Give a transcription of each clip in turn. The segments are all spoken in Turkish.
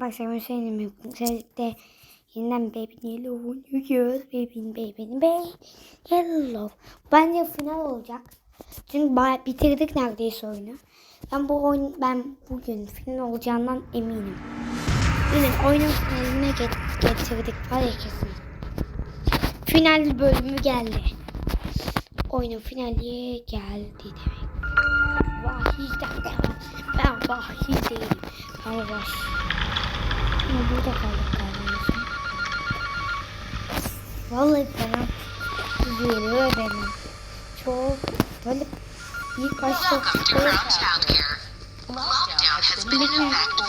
Bak sen Hüseyin'im. Sen yeniden Baby Yellow oynuyoruz. Baby Baby Baby Yellow. Bence final olacak. Çünkü bitirdik neredeyse oyunu. Ben bu oyun ben bugün final olacağından eminim. Bugün oyunun finaline get- getirdik var ya kesin. Final bölümü geldi. Oyunun finali geldi demek. Vahiyden devam. Ben vahiy değilim. Ben vahiy. Ama burada kaldık son. Vallahi bana geliyor benim. Çok böyle ilk başta Childcare. Lockdown has been in effect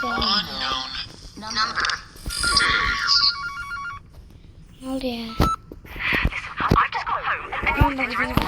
for Unknown number days. ne oldu ya? I just got home and then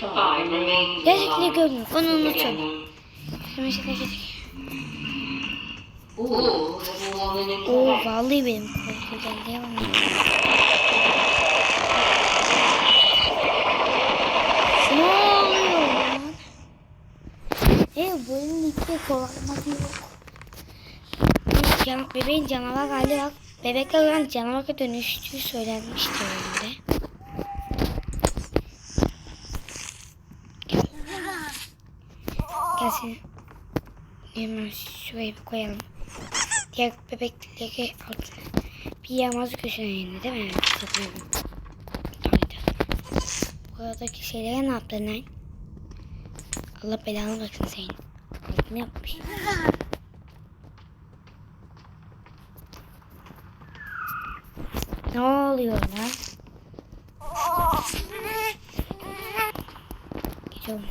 five remaining Gerçekten görmüyor. Onu unutun. Hemen şaka Oo vallahi benim korku geldi ya. Ne oluyor lan? E bunun içi kovalamadı yok. Can, bebeğin canavar hali bak. Bebekler olan canavara dönüştüğü söylenmişti Gelsin. Hemen şuraya bir koyalım. Diğer bebekleri altına. Bir yamaz köşene indi değil mi? Haydi. Buradaki şeylere ne yaptın lan? Allah belanı baksın senin. Ne yapmış? Ne oluyor lan? Geçiyorum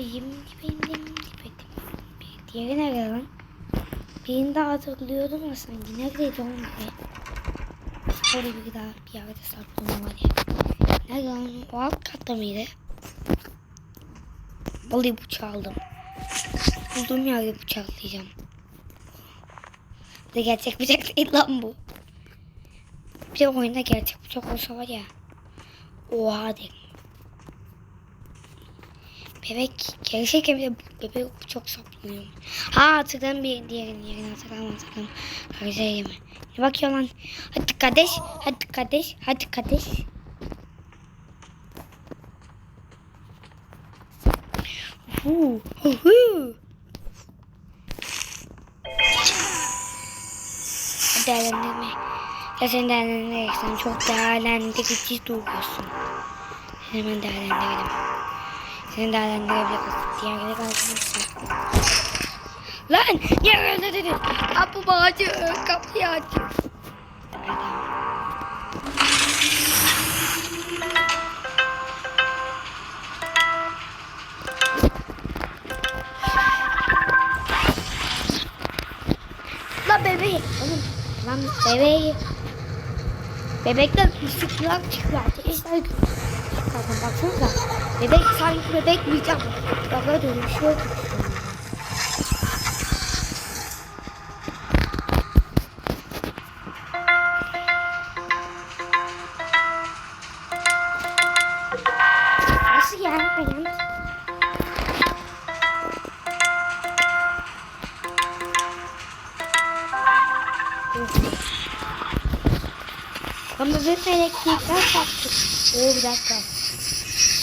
şuraya. Benim benim Bir diğeri nerede lan? Birini daha hatırlıyordum ama sanki neredeydi onun be? Böyle bir daha bir yerde saklama var ya. Nerede lan? O alt katta mıydı? Vallahi bıçağı aldım. Bulduğum yerde bıçaklayacağım. Da gerçek bıçak değil lan bu. Bir de oyunda gerçek bıçak olsa var ya. Oha derim. Bebek gerçekten bir de bebek çok saplanıyor. Ha hatırladım bir diğerini yerini hatırlamam hatırlamam. Harcayayım. Ne bakıyor lan? Hadi kardeş, hadi kardeş, hadi kardeş. Uhu, uhu. Değerlendirme. Ya sen değerlendirirsen çok değerlendirici duruyorsun. Seni hemen değerlendirelim. Seni değerlendirebiliriz. Diğerleri kalkmışsın. Lan! Niye öyle dedin? Kapımı aç. Kapıyı aç. Lan bebeği. Oğlum. Lan bebeği. Bebekler ışıklar çıkıyor. İşte Bakın baksanıza. Bebek sanki bebek can? Baba dönüşüyor. Nasıl yani? Ben Ama bir elektrikler taktık. Oo bir dakika.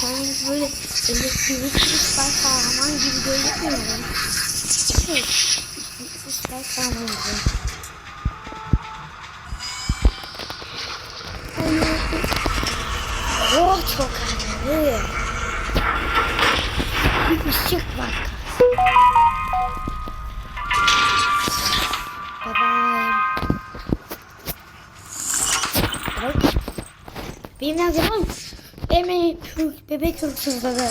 Sanki böyle elektrikli süper kahraman gibi gözükmüyor mu? Şey, süper kahraman gibi. Oh çok havalı. Bir ışık var. Bye bye. Bak. Benim nerede lan? Benim çocuk- bebek hırsızları.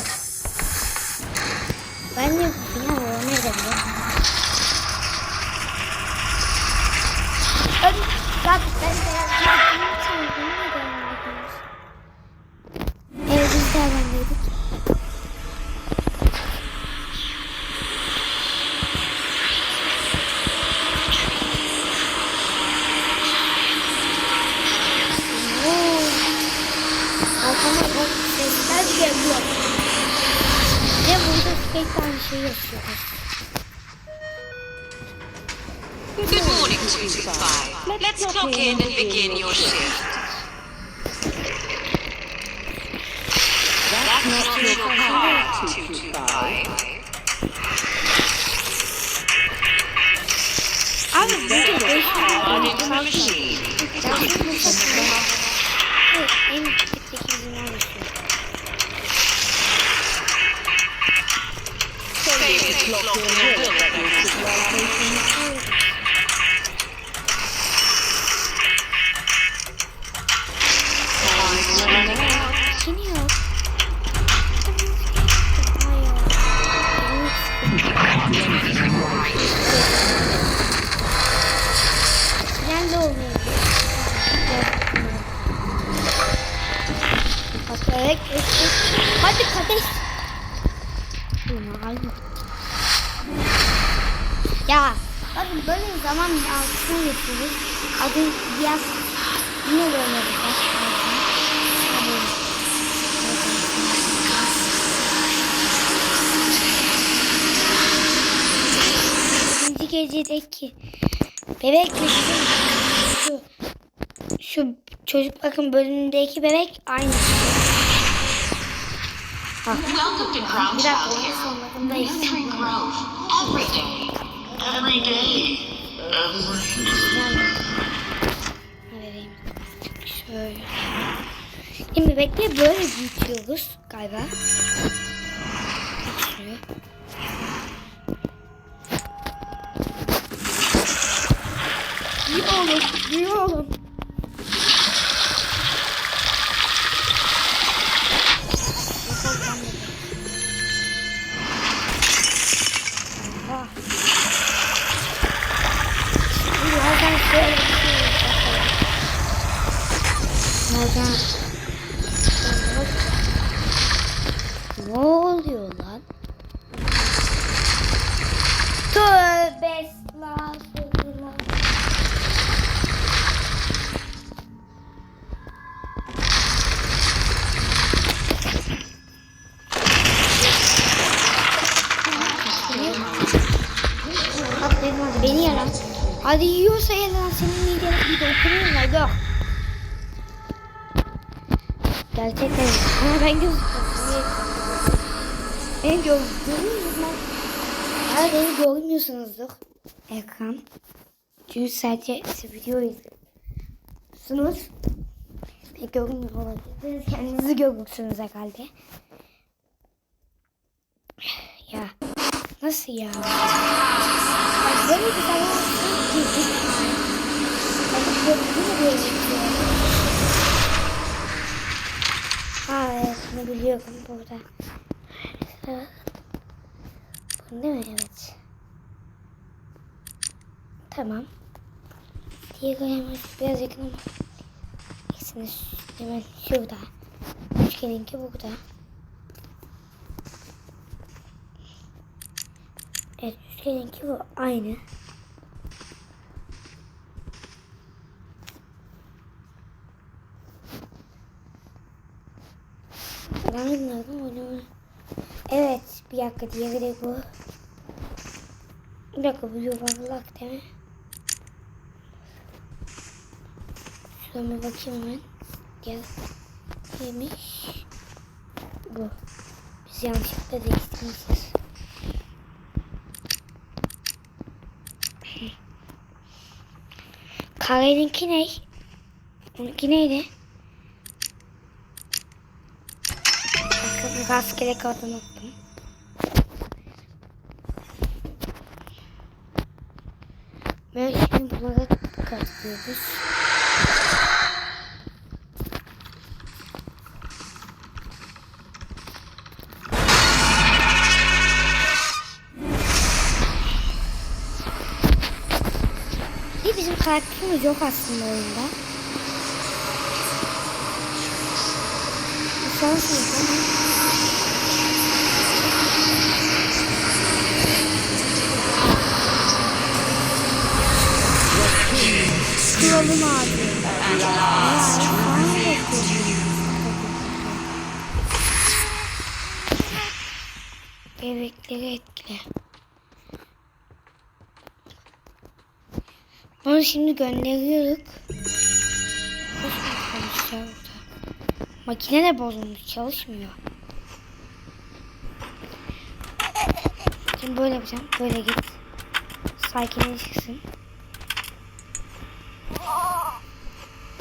Ben de ya o nerede bu? Ben Zaten ben de Good morning, 225. Let's clock in and begin your shift. That's not your car, 225. Abi burada beş On into the machine. Stay locked in. Ya bakın böyle zaman altına geçiyoruz. Adı biraz yine böyle yapacağız. Hadi. İkinci gecedeki bebek şu şu çocuk bakın bölümündeki bebek aynı. Bak bir dakika onun sonlarındayız. Every day. Every day. Şöyle. Şimdi bebekleri böyle büyütüyoruz galiba. Şöyle. İyi oğlum, iyi oğlum. Senin midene bir de okunuyor hadi. Gerçekten ama ben gözüküyorum. Gör görüyorsunuz lan. Hayır beni görmüyorsunuzdur. Ekran. Çünkü sadece video izliyorsunuz. Pek görmüyor olabilirsiniz. Kendinizi görürsünüz herhalde. Ya nasıl ya? Böyle bir zaman girdik. Bak böyle bir böyle geçiyor. Ha evet bunu biliyorum burada. Bunu değil mi? Evet. Tamam. Diğer hemen biraz yakın ama. İkisini hemen şurada. Üçgeninki burada. Evet üçgeninki bu aynı. Ben bilmiyorum onu. Evet bir dakika diğeri de bu. Bir dakika bu yuvarlak değil mi? Şuna bir bakayım hemen. Gel. Neymiş? Bu. Biz yanlışlıkla değiştirmişiz. Kareninki ne? Onunki neydi? Bakın rastgele kadın unuttum. Ve şimdi bunlara katlıyoruz. Bir bizim karakterimiz yok aslında oyunda. Şanslıyız ama. Abi. Bebekleri etkile. Onu şimdi gönderiyoruz. Makine de bozulmuş çalışmıyor. Şimdi böyle yapacağım. Böyle git. Sakinleşsin. Ben izleyeceğim bunu nasıl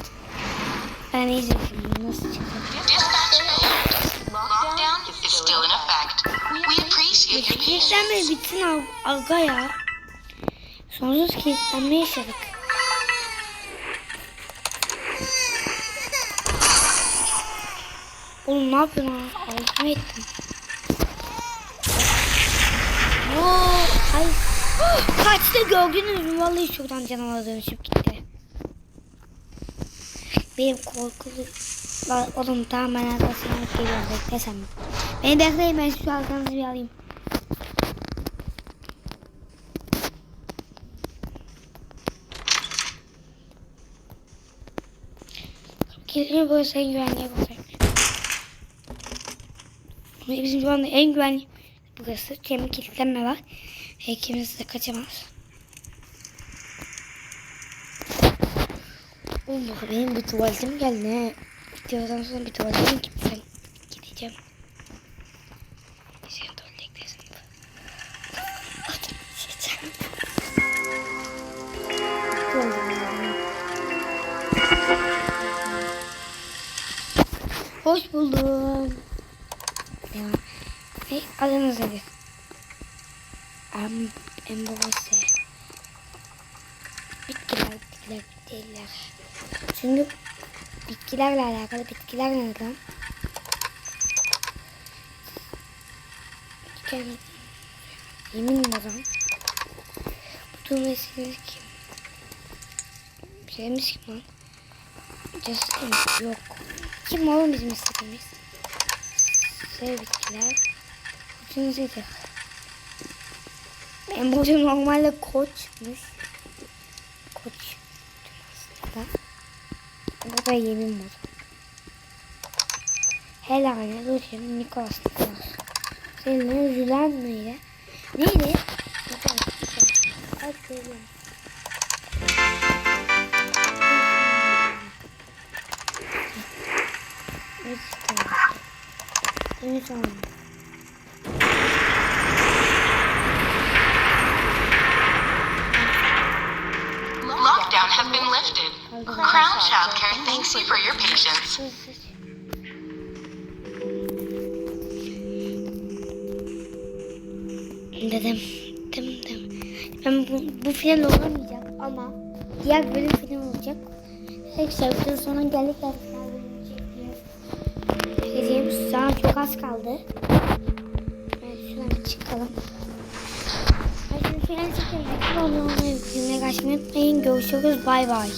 çıkacak. Dispatch alert. Lockdown is still in effect. We appreciate your patience. Kilitlenme bitsin al- aga ya. Sonsuz kilitlenme yaşadık. Oğlum ne yapıyorsun lan? Altıma ettim. Ay. Kaçtı gördünüz mü? Vallahi şuradan canavara dönüşüp gitti. Benim korkulu... Lan Oğlum tamam ben arkasına geliyorum beklesem. Beni bekleyin ben şu arkanızı bir alayım. Kesinlikle burası en güvenli yer Bizim şu anda en güvenli burası. Kemik kilitlenme var. Kimse de kaçamaz. Oğlum benim bir tuvaletim geldi. Ne? Videodan sonra bir tuvaletime gitsem. Gideceğim. Sen tuvalete. Hadi gideceğim. Hoş buldum. Ya. Hey, adınız nedir? Em, embose. Bitkiler, bitkiler, bitkiler. Çünkü bitkilerle alakalı bitkiler neden? Yemin ederim. Bu düğmesini kim? Şeyimiz kim lan? Justin yok. Kim oğlum bizim istediğimiz? Sev bitkiler. Ucunuz nedir? Benim burcum normalde koçmuş. Koç. Aslında. Da yemin var. Helena, Lucian, Nicholas, Nicholas. Senin Julian mıydı? Neydi? Nicholas, Nicholas. Hadi söyleyeyim. Üç tane. Üç tane. Sus. Dedim. Dedim dedim. Ben bu, bu final olamayacak ama diğer bölüm final olacak. Arkadaşlar videonun sonuna geldik. Çekiyorum. Dediğim sana çok az kaldı. Evet şuna bir çıkalım. Şimdi final. Lütfen abone olmayı, bildirimleri açmayı unutmayın. Görüşürüz. Bay bay.